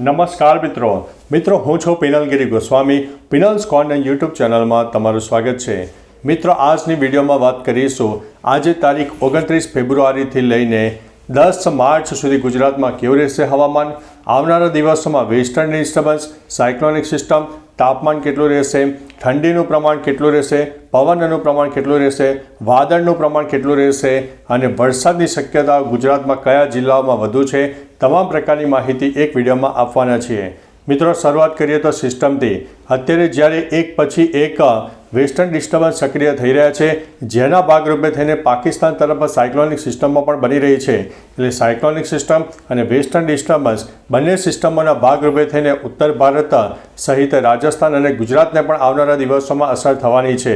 નમસ્કાર મિત્રો. મિત્રો, હું છું પિનલગીરી ગોસ્વામી. પિનલ્સ કોર્નર યુટ્યુબ ચેનલમાં તમારું સ્વાગત છે. મિત્રો, આજની વિડીયોમાં વાત કરીશું. આજે તારીખ ઓગણત્રીસ ફેબ્રુઆરીથી લઈને દસ માર્ચ સુધી ગુજરાતમાં કેવું રહેશે હવામાન? આવનારા દિવસોમાં વેસ્ટર્ન ડિસ્ટર્બન્સ, સાયક્લોનિક સિસ્ટમ, તાપમાન કેટલું રહેશે? ઠંડીનું પ્રમાણ કેટલું રહેશે? પવનનું પ્રમાણ કેટલું રહેશે? વાદળનું પ્રમાણ કેટલું રહેશે? અને વરસાદની શક્યતા ગુજરાતમાં કયા જિલ્લાઓમાં વધુ છે? તમામ પ્રકારની માહિતી એક વિડીયોમાં આપવાના છીએ. મિત્રો, શરૂઆત કરીએ તો સિસ્ટમથી. અત્યારે જ્યારે એક પછી એક વેસ્ટર્ન ડિસ્ટર્બન્સ સક્રિય થઈ રહ્યા છે, જેના ભાગરૂપે થઈને પાકિસ્તાન તરફ સાયક્લોનિક સિસ્ટમો પણ બની રહી છે. એટલે સાયક્લોનિક સિસ્ટમ અને વેસ્ટર્ન ડિસ્ટર્બન્સ બંને સિસ્ટમોના ભાગરૂપે થઈને ઉત્તર ભારત સહિત રાજસ્થાન અને ગુજરાતને પણ આવનારા દિવસોમાં અસર થવાની છે.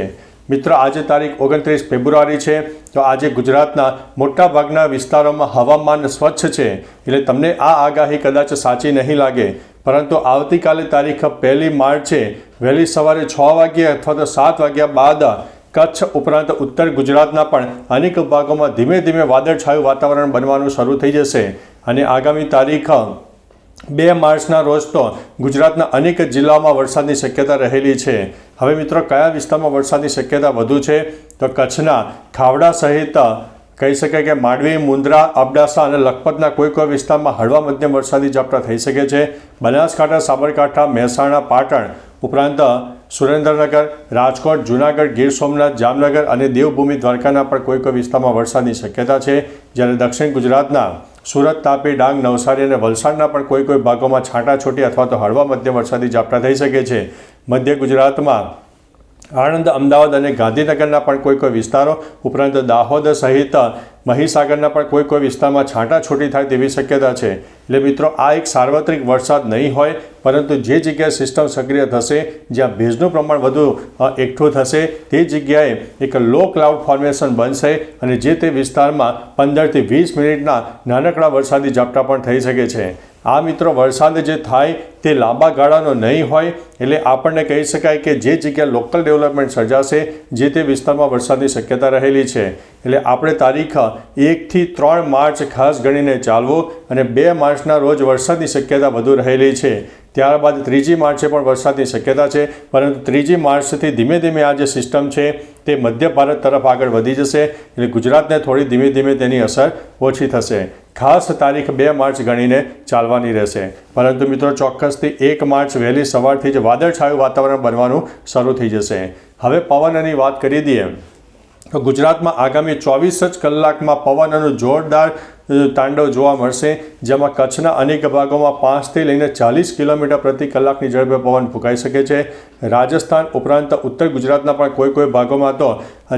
મિત્રો, આજે તારીખ ઓગણત્રીસ ફેબ્રુઆરી છે. તો આજે ગુજરાતના મોટાભાગના વિસ્તારોમાં હવામાન સ્વચ્છ છે. એટલે તમને આ આગાહી કદાચ સાચી નહીં લાગે. પરંતુ આવતીકાલે તારીખ પહેલી માર્ચે વહેલી સવારે છ વાગ્યે અથવા તો સાત વાગ્યા બાદ કચ્છ ઉપરાંત ઉત્તર ગુજરાતના પણ અનેક ભાગોમાં ધીમે ધીમે વાદળછાયું વાતાવરણ બનવાનું શરૂ થઈ જશે અને આગામી તારીખ બે માર્ચના રોજ તો ગુજરાતના અનેક જિલ્લાઓમાં વરસાદની શક્યતા રહેલી છે. હવે મિત્રો, કયા વિસ્તારમાં વરસાદની શક્યતા વધુ છે? તો કચ્છના ખાવડા સહિત કહી શકાય કે માંડવી, મુન્દ્રા, અબડાસા અને લખપતના કોઈ કોઈ વિસ્તારમાં હળવા મધ્યમ વરસાદી ઝાપટા થઈ શકે છે. બનાસકાંઠા, સાબરકાંઠા, મહેસાણા, પાટણ ઉપરાંત સુરેન્દ્રનગર, રાજકોટ, જૂનાગઢ, ગીર સોમનાથ, જામનગર અને દેવભૂમિ દ્વારકાના પણ કોઈ કોઈ વિસ્તારમાં વરસાદની શક્યતા છે. જ્યારે દક્ષિણ ગુજરાતના સુરત, તાપી, ડાંગ, નવસારી અને વલસાડના પણ કોઈ કોઈ ભાગોમાં છાંટાછૂટી અથવા તો હળવા મધ્યમ વરસાદી ઝાપટા થઈ શકે છે. મધ્ય ગુજરાતમાં આણંદ, અમદાવાદ અને ગાંધીનગરના પણ કોઈ કોઈ વિસ્તારો, ઉપરાંત દાહોદ સહિત મહીસાગરના પણ કોઈ કોઈ વિસ્તારમાં છાંટાછૂટી થાય તેવી શક્યતા છે. એટલે મિત્રો, આ એક સાર્વત્રિક વરસાદ નહીં હોય, પરંતુ જે જગ્યાએ સિસ્ટમ સક્રિય થશે, જ્યાં ભેજનું પ્રમાણ વધુ એકઠું થશે, તે જગ્યાએ એક લો ક્લાઉડ ફોર્મેશન બનશે અને જે તે વિસ્તારમાં પંદરથી વીસ મિનિટના નાનકડા વરસાદી ઝાપટા પણ થઈ શકે છે. આ મિત્રો, વરસાદ જે થાય તે લાંબા ગાળાનો નહીં હોય એટલે આપણને કહી શકાય કે જે જગ્યા લોકલ ડેવલપમેન્ટ સર્જાશે, જે તે વિસ્તારમાં વરસાદની શક્યતા રહેલી છે. એટલે આપણે તારીખ એકથી ત્રણ માર્ચ ખાસ ગણીને ચાલવું અને બે માર્ચના રોજ વરસાદની શક્યતા વધુ રહેલી છે. ત્યારબાદ ત્રીજી માર્ચે પણ વરસાદની શક્યતા છે, પરંતુ ત્રીજી માર્ચથી ધીમે ધીમે આ જે સિસ્ટમ છે તે મધ્ય ભારત તરફ આગળ વધી જશે, એટલે ગુજરાતને થોડી ધીમે ધીમે તેની અસર ઓછી થશે. ખાસ તારીખ બે માર્ચ ગણીને ચાલવાની રહેશે. પરંતુ મિત્રો ચોક્કસથી એક માર્ચ વહેલી સવારથી જ વાદળછાયું વાતાવરણ બનવાનું શરૂ થઈ જશે. હવે પવનની વાત કરી દઈએ તો ગુજરાતમાં આગામી ચોવીસ જ કલાકમાં પવનનું જોરદાર તાંડવ જોવા મળશે, જેમાં કચ્છના અનેક ભાગોમાં પાંચથી લઈને ચાલીસ કિલોમીટર પ્રતિ કલાકની ઝડપે પવન ફૂંકાઈ શકે છે. રાજસ્થાન ઉપરાંત ઉત્તર ગુજરાતના પણ કોઈ કોઈ ભાગોમાં તો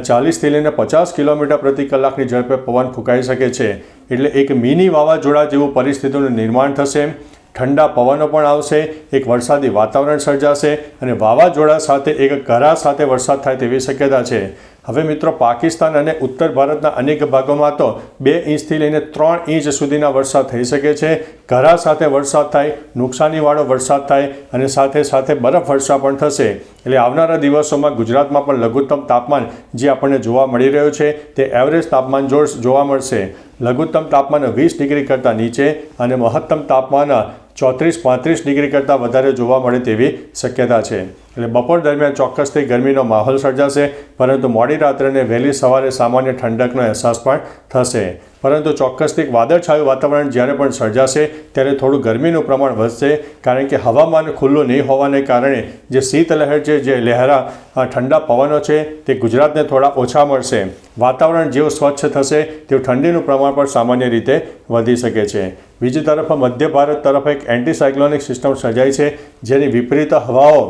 ચાલીસથી લઈને પચાસ કિલોમીટર પ્રતિ કલાકની ઝડપે પવન ફૂંકાઈ શકે છે. એટલે એક મિની વાવાઝોડા જેવું પરિસ્થિતિનું નિર્માણ થશે. ઠંડા પવનો પણ આવશે, એક વરસાદી વાતાવરણ સર્જાશે અને વાવાઝોડા સાથે, એક કરા સાથે વરસાદ થાય તેવી શક્યતા છે. હવે મિત્રો, પાકિસ્તાન અને ઉત્તર ભારતના અનેક ભાગોમાં તો બે ઇંચથી લઈને ત્રણ ઇંચ સુધીના વરસાદ થઈ શકે છે. ઘરા સાથે વરસાદ થાય, નુકસાનીવાળો વરસાદ થાય અને સાથે સાથે બરફ વર્ષા પણ થશે. એટલે આવનારા દિવસોમાં ગુજરાતમાં પણ લઘુત્તમ તાપમાન જે આપણને જોવા મળી રહ્યું છે, તે એવરેજ તાપમાન જોવા મળશે. લઘુત્તમ તાપમાન વીસ ડિગ્રી કરતાં નીચે અને મહત્તમ તાપમાન ચોત્રીસ, પાંત્રીસ ડિગ્રી કરતાં વધારે જોવા મળે તેવી શક્યતા છે. એટલે બપોર દરમિયાન ચોક્કસથી ગરમીનો માહોલ સર્જાશે, પરંતુ મોડી રાત્રે અને વહેલી સવારે સામાન્ય ઠંડકનો અહેસાસ પણ થશે. પરંતુ ચોક્કસથી વાદળછાયું વાતાવરણ જ્યારે પણ સર્જાશે, ત્યારે થોડું ગરમીનું પ્રમાણ વધશે, કારણ કે હવામાન ખુલ્લું નહીં હોવાને કારણે જે શીતલહેર છે, જે લહેરા ઠંડા પવનો છે, તે ગુજરાતને થોડા ઓછા મળશે. વાતાવરણ જેવું સ્વચ્છ થશે, તેવું ઠંડીનું પ્રમાણ પણ સામાન્ય રીતે વધી શકે છે. બીજી તરફ મધ્ય ભારત તરફ એક એન્ટીસાયક્લોનિક સિસ્ટમ સર્જાઈ છે, જેની વિપરીત હવાઓ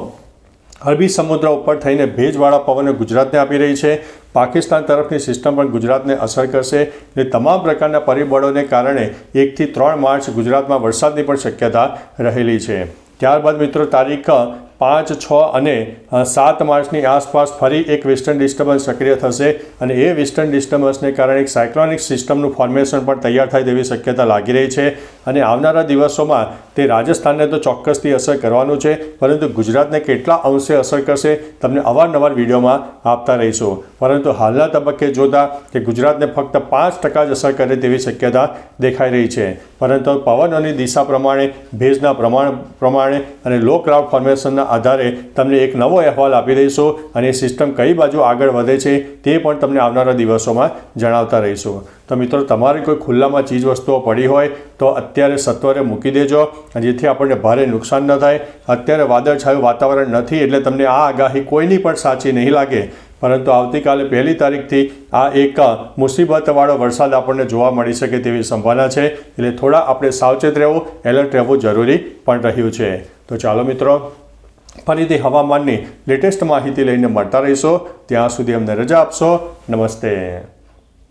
અરબી સમુદ્ર ઉપર થઈને ભેજવાળા પવનો ગુજરાતને આપી રહી છે. પાકિસ્તાન તરફની સિસ્ટમ પણ ગુજરાતને અસર કરશે અને તમામ પ્રકારના પરિબળોને કારણે એકથી ત્રણ માર્ચ ગુજરાતમાં વરસાદની પણ શક્યતા રહેલી છે. ત્યારબાદ મિત્રો, તારીખ પાંચ, છ અને સાત માર્ચની આસપાસ ફરી એક વેસ્ટર્ન ડિસ્ટર્બન્સ સક્રિય થશે અને એ વેસ્ટર્ન ડિસ્ટર્બન્સને કારણે એક સાયક્લોનિક સિસ્ટમનું ફોર્મેશન પણ તૈયાર થાય તેવી શક્યતા લાગી રહી છે. અને આવનારા દિવસોમાં તે રાજસ્થાનને તો ચોક્કસથી અસર કરવાનું છે, પરંતુ ગુજરાતને કેટલા અંશે અસર કરશે તમને અવારનવાર વિડીયોમાં આપતા રહીશું. પરંતુ હાલના તબક્કે જોતા કે ગુજરાતને ફક્ત પાંચ ટકા જ અસર કરે તેવી શક્યતા દેખાઈ રહી છે. પરંતુ પવનોની દિશા પ્રમાણે, ભેજના પ્રમાણ પ્રમાણે અને લો ક્લાઉડ ફોર્મેશનના આધારે તમને એક નવો અહેવાલ આપી દઈશું અને સિસ્ટમ કઈ બાજુ આગળ વધે છે તે પણ તમને આવનારા દિવસોમાં જણાવતા રહીશું. તો મિત્રો, તમારી કોઈ ખુલ્લામાં ચીજ વસ્તુઓ પડી હોય તો અત્યારે સત્વરે મૂકી દેજો. જેથી આપણને ભારે નુકસાન ન થાય. અત્યારે વાદળછાયું વાતાવરણ નથી એટલે તમને આ આગાહી કોઈની પણ સાચી નહીં લાગે. પરંતુ આવતીકાલે પહેલી તારીખથી આ એક મુસીબતવાળો વરસાદ આપણને જોવા મળી શકે તેવી સંભાવના છે. એટલે થોડા આપણે સાવચેત રહેવું, એલર્ટ રહેવું જરૂરી પણ રહ્યું છે. તો ચાલો મિત્રો, ફરીથી હવામાનની લેટેસ્ટ માહિતી લઈને મળતા રહીશો. ત્યાં સુધી અમને રજા આપશો. નમસ્તે.